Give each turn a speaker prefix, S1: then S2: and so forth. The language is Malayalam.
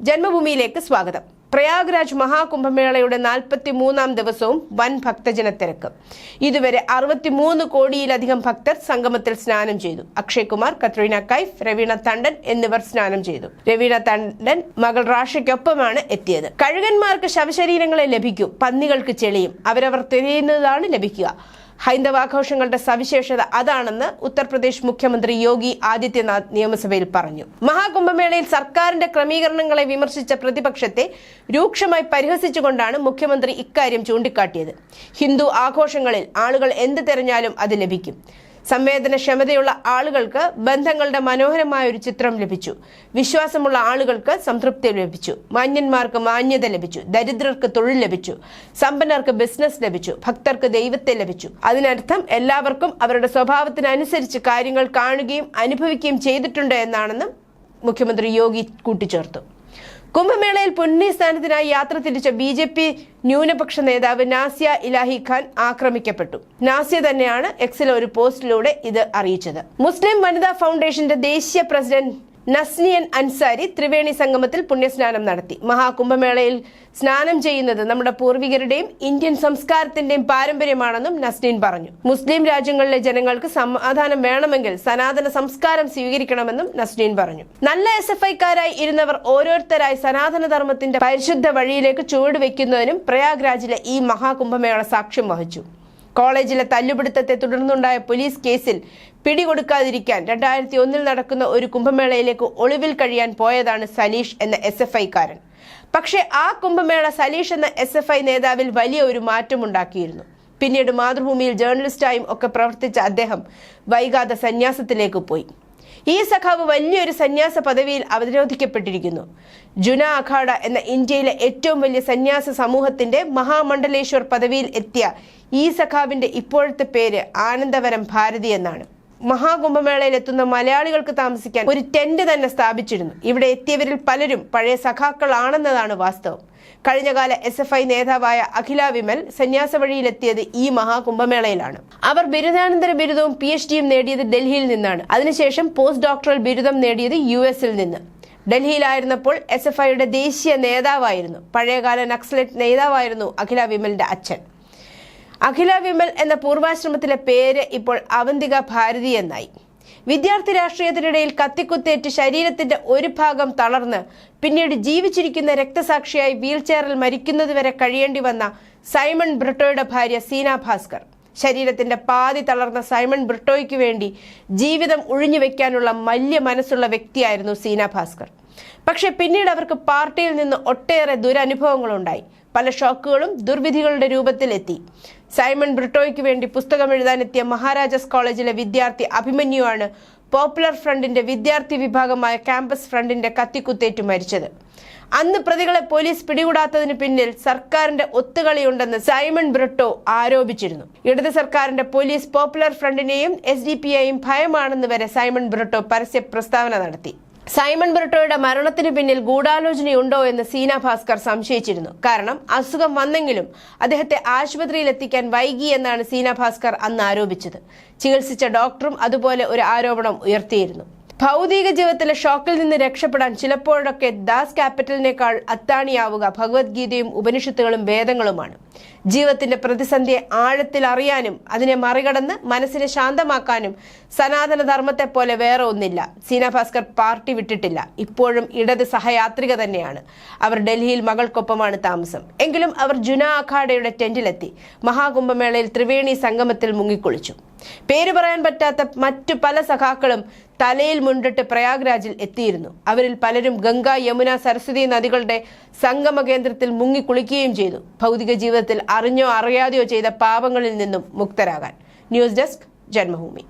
S1: ജന്മഭൂമിയിലേക്ക് സ്വാഗതം. പ്രയാഗ്രാജ് മഹാകുംഭമേളയുടെ നാൽപ്പത്തി മൂന്നാം ദിവസവും വൻ ഭക്തജന തിരക്ക്. ഇതുവരെ അറുപത്തിമൂന്ന് കോടിയിലധികം ഭക്തർ സംഗമത്തിൽ സ്നാനം ചെയ്തു. അക്ഷയ്കുമാർ കത്രീന കൈഫ് രവീണ തണ്ടൻ എന്നിവർ സ്നാനം ചെയ്തു. രവീണ തണ്ടൻ മകൾ റാഷയ്ക്കൊപ്പമാണ് എത്തിയത്. കഴുകന്മാർക്ക് ശവശരീരങ്ങളെ ലഭിക്കും. പന്നികൾക്ക് ചെളിയും. അവരവർ തിരയുന്നതാണ് ലഭിക്കുക. ഹൈന്ദവാഘോഷങ്ങളുടെ സവിശേഷത അതാണെന്ന് ഉത്തർപ്രദേശ് മുഖ്യമന്ത്രി യോഗി ആദിത്യനാഥ് നിയമസഭയിൽ പറഞ്ഞു. മഹാകുംഭമേളയിൽ സർക്കാരിന്റെ ക്രമീകരണങ്ങളെ വിമർശിച്ച പ്രതിപക്ഷത്തെ രൂക്ഷമായി പരിഹസിച്ചുകൊണ്ടാണ് മുഖ്യമന്ത്രി ഇക്കാര്യം ചൂണ്ടിക്കാട്ടിയത്. ഹിന്ദു ആഘോഷങ്ങളിൽ ആളുകൾ എന്ത് തെരഞ്ഞാലും അത് ലഭിക്കും. സംവേദനക്ഷമതയുള്ള ആളുകൾക്ക് ബന്ധങ്ങളുടെ മനോഹരമായ ഒരു ചിത്രം ലഭിച്ചു. വിശ്വാസമുള്ള ആളുകൾക്ക് സംതൃപ്തി ലഭിച്ചു. മാന്യന്മാർക്ക് മാന്യത ലഭിച്ചു. ദരിദ്രർക്ക് തൊഴിൽ ലഭിച്ചു. സമ്പന്നർക്ക് ബിസിനസ് ലഭിച്ചു. ഭക്തർക്ക് ദൈവത്തെ ലഭിച്ചു. അതിനർത്ഥം എല്ലാവർക്കും അവരുടെ സ്വഭാവത്തിനനുസരിച്ച് കാര്യങ്ങൾ കാണുകയും അനുഭവിക്കുകയും ചെയ്തിട്ടുണ്ട് എന്നാണെന്ന് മുഖ്യമന്ത്രി യോഗി കൂട്ടിച്ചേർത്തു. കുംഭമേളയിൽ പുണ്യസ്ഥാനത്തിനായി യാത്ര തിരിച്ച ബി ജെ പി ന്യൂനപക്ഷ നേതാവ് നാസിയ ഇലാഹി ഖാൻ ആക്രമിക്കപ്പെട്ടു. നാസിയ തന്നെയാണ് എക്സിലെ ഒരു പോസ്റ്റിലൂടെ ഇത് അറിയിച്ചത്. മുസ്ലിം വനിതാ ഫൗണ്ടേഷന്റെ ദേശീയ പ്രസിഡന്റ് നസ്നിയൻ അൻസാരി ത്രിവേണി സംഗമത്തിൽ പുണ്യസ്നാനം നടത്തി. മഹാകുംഭമേളയിൽ സ്നാനം ചെയ്യുന്നത് നമ്മുടെ പൂർവികരുടെയും ഇന്ത്യൻ സംസ്കാരത്തിന്റെയും പാരമ്പര്യമാണെന്നും നസ്നീൻ പറഞ്ഞു. മുസ്ലിം രാജ്യങ്ങളിലെ ജനങ്ങൾക്ക് സമാധാനം വേണമെങ്കിൽ സനാതന സംസ്കാരം സ്വീകരിക്കണമെന്നും നസ്നീൻ പറഞ്ഞു. നല്ല എസ് എഫ് ഐക്കാരായി ഇരുന്നവർ ഓരോരുത്തരായി സനാതന ധർമ്മത്തിന്റെ പരിശുദ്ധ വഴിയിലേക്ക് ചുവടുവെക്കുന്നതിനും പ്രയാഗ്രാജിലെ ഈ മഹാകുംഭമേള സാക്ഷ്യം വഹിച്ചു. കോളേജിലെ തല്ലുപിടുത്തത്തെ തുടർന്നുണ്ടായ പോലീസ് കേസിൽ പിടികൊടുക്കാതിരിക്കാൻ രണ്ടായിരത്തി ഒന്നിൽ നടക്കുന്ന ഒരു കുംഭമേളയിലേക്ക് ഒളിവിൽ കഴിയാൻ പോയതാണ് സലീഷ് എന്ന എസ് എഫ് ഐക്കാരൻ പക്ഷേ ആ കുംഭമേള സലീഷ് എന്ന എസ് എഫ് ഐ നേതാവിൽ വലിയ ഒരു മാറ്റമുണ്ടാക്കിയിരുന്നു പിന്നീട് മാതൃഭൂമിയിൽ ജേർണലിസ്റ്റായും ഒക്കെ പ്രവർത്തിച്ച അദ്ദേഹം വൈകാതെ സന്യാസത്തിലേക്ക് പോയി. ഈ സഖാവ് വലിയൊരു സന്യാസ പദവിയിൽ അവരോധിക്കപ്പെട്ടിരിക്കുന്നു ജുന അഖാഡ എന്ന ഇന്ത്യയിലെ ഏറ്റവും വലിയ സന്യാസ സമൂഹത്തിന്റെ മഹാമണ്ഡലേശ്വർ പദവിയിൽ എത്തിയ ഈ സഖാവിന്റെ ഇപ്പോഴത്തെ പേര് ആനന്ദവരം ഭാരതി എന്നാണ്. മഹാകുംഭമേളയിൽ എത്തുന്ന മലയാളികൾക്ക് താമസിക്കാൻ ഒരു ടെന്റ് തന്നെ സ്ഥാപിച്ചിരുന്നു. ഇവിടെ എത്തിയവരിൽ പലരും പഴയ സഖാക്കളാണെന്നതാണ് വാസ്തവം. കഴിഞ്ഞകാല എസ് എഫ് ഐ നേതാവായ അഖില വിമൽ സന്യാസ വഴിയിലെത്തിയത് ഈ മഹാകുംഭമേളയിലാണ്. അവർ ബിരുദാനന്തര ബിരുദവും പി എച്ച് ഡിയും നേടിയത് ഡൽഹിയിൽ നിന്നാണ്. അതിനുശേഷം പോസ്റ്റ് ഡോക്ടറൽ ബിരുദം നേടിയത് യു എസിൽ നിന്ന്. ഡൽഹിയിലായിരുന്നപ്പോൾ എസ് എഫ് ഐയുടെ ദേശീയ നേതാവായിരുന്നു. പഴയകാല നക്സലറ്റ് നേതാവായിരുന്നു അഖില വിമലിന്റെ അച്ഛൻ. അഖില വിമൽ എന്ന പൂർവാശ്രമത്തിലെ പേര് ഇപ്പോൾ അവന്തിക ഭാരതി എന്നായി. വിദ്യാർത്ഥി രാഷ്ട്രീയത്തിനിടയിൽ കത്തിക്കുത്തേറ്റ് ശരീരത്തിന്റെ ഒരു ഭാഗം തളർന്ന് പിന്നീട് ജീവിച്ചിരിക്കുന്ന രക്തസാക്ഷിയായി വീൽചെയറിൽ മരിക്കുന്നതുവരെ കഴിയേണ്ടി വന്ന സൈമൺ ബ്രിട്ടോയുടെ ഭാര്യ സീന ഭാസ്കർ. ശരീരത്തിന്റെ പാതി തളർന്ന സൈമൺ ബ്രിട്ടോയ്ക്ക് വേണ്ടി ജീവിതം ഒഴിഞ്ഞു വെക്കാനുള്ള മല്യ മനസ്സുള്ള വ്യക്തിയായിരുന്നു സീന ഭാസ്കർ. പക്ഷെ പിന്നീട് അവർക്ക് പാർട്ടിയിൽ നിന്ന് ഒട്ടേറെ ദുരനുഭവങ്ങളുണ്ടായി. പല ഷോക്കുകളും ദുർവിധികളുടെ രൂപത്തിലെത്തി. സൈമൺ ബ്രിട്ടോയ്ക്ക് വേണ്ടി പുസ്തകം എഴുതാനെത്തിയ മഹാരാജാസ് കോളേജിലെ വിദ്യാർത്ഥി അഭിമന്യുവാണ് പോപ്പുലർ ഫ്രണ്ടിന്റെ വിദ്യാർത്ഥി വിഭാഗമായ ക്യാമ്പസ് ഫ്രണ്ടിന്റെ കത്തിക്കുത്തേറ്റ് മരിച്ചത്. അന്ന് പ്രതികളെ പോലീസ് പിടികൂടാത്തതിന് പിന്നിൽ സർക്കാരിന്റെ ഒത്തുകളിയുണ്ടെന്ന് സൈമൺ ബ്രിട്ടോ ആരോപിച്ചിരുന്നു. ഇടത് സർക്കാരിന്റെ പോലീസ് പോപ്പുലർ ഫ്രണ്ടിനെയും എസ് ഡി പി ഐയും ഭയമാണെന്ന് വരെ സൈമൺ ബ്രിട്ടോ പരസ്യ പ്രസ്താവന നടത്തി. സൈമൺ ബ്രിട്ടോയുടെ മരണത്തിന് പിന്നിൽ ഗൂഢാലോചനയുണ്ടോ എന്ന് സീന ഭാസ്കർ സംശയിച്ചിരുന്നു. കാരണം അസുഖം വന്നെങ്കിലും അദ്ദേഹത്തെ ആശുപത്രിയിൽ എത്തിക്കാൻ വൈകി എന്നാണ് സീന ഭാസ്കർ അന്ന് ആരോപിച്ചത്. ചികിത്സിച്ച ഡോക്ടറും അതുപോലെ ഒരു ആരോപണം ഉയർത്തിയിരുന്നു. ഭൗതിക ജീവിതത്തിലെ ഷോക്കിൽ നിന്ന് രക്ഷപ്പെടാൻ ചിലപ്പോഴൊക്കെ ദാസ് ക്യാപിറ്റലിനേക്കാൾ അത്താണിയാവുക ഭഗവത്ഗീതയും ഉപനിഷത്തുകളും വേദങ്ങളുമാണ്. ജീവിതത്തിന്റെ പ്രതിസന്ധിയെ ആഴത്തിൽ അറിയാനും അതിനെ മറികടന്ന് മനസ്സിനെ ശാന്തമാക്കാനും സനാതന ധർമ്മത്തെ പോലെ വേറെ ഒന്നില്ല. സീന ഭാസ്കർ പാർട്ടി വിട്ടിട്ടില്ല. ഇപ്പോഴും ഇടത് സഹയാത്രിക തന്നെയാണ്. അവർ ഡൽഹിയിൽ മകൾക്കൊപ്പമാണ് താമസം. എങ്കിലും അവർ ജുന അഖാഡയുടെ ടെന്റിലെത്തി. മഹാകുംഭമേളയിൽ ത്രിവേണി സംഗമത്തിൽ മുങ്ങിക്കുളിച്ചു. പേര് പറയാൻ പറ്റാത്ത മറ്റു പല സഖാക്കളും തലയിൽ മുണ്ടിട്ട് പ്രയാഗ്രാജിൽ എത്തിയിരുന്നു. അവരിൽ പലരും ഗംഗ യമുന സരസ്വതി നദികളുടെ സംഗമ കേന്ദ്രത്തിൽ മുങ്ങിക്കുളിക്കുകയും ചെയ്തു. ഭൗതിക ജീവിതത്തിൽ അറിഞ്ഞോ അറിയാതെയോ ചെയ്ത പാപങ്ങളിൽ നിന്നും മുക്തരാകാൻ. News desk Janmabhumi.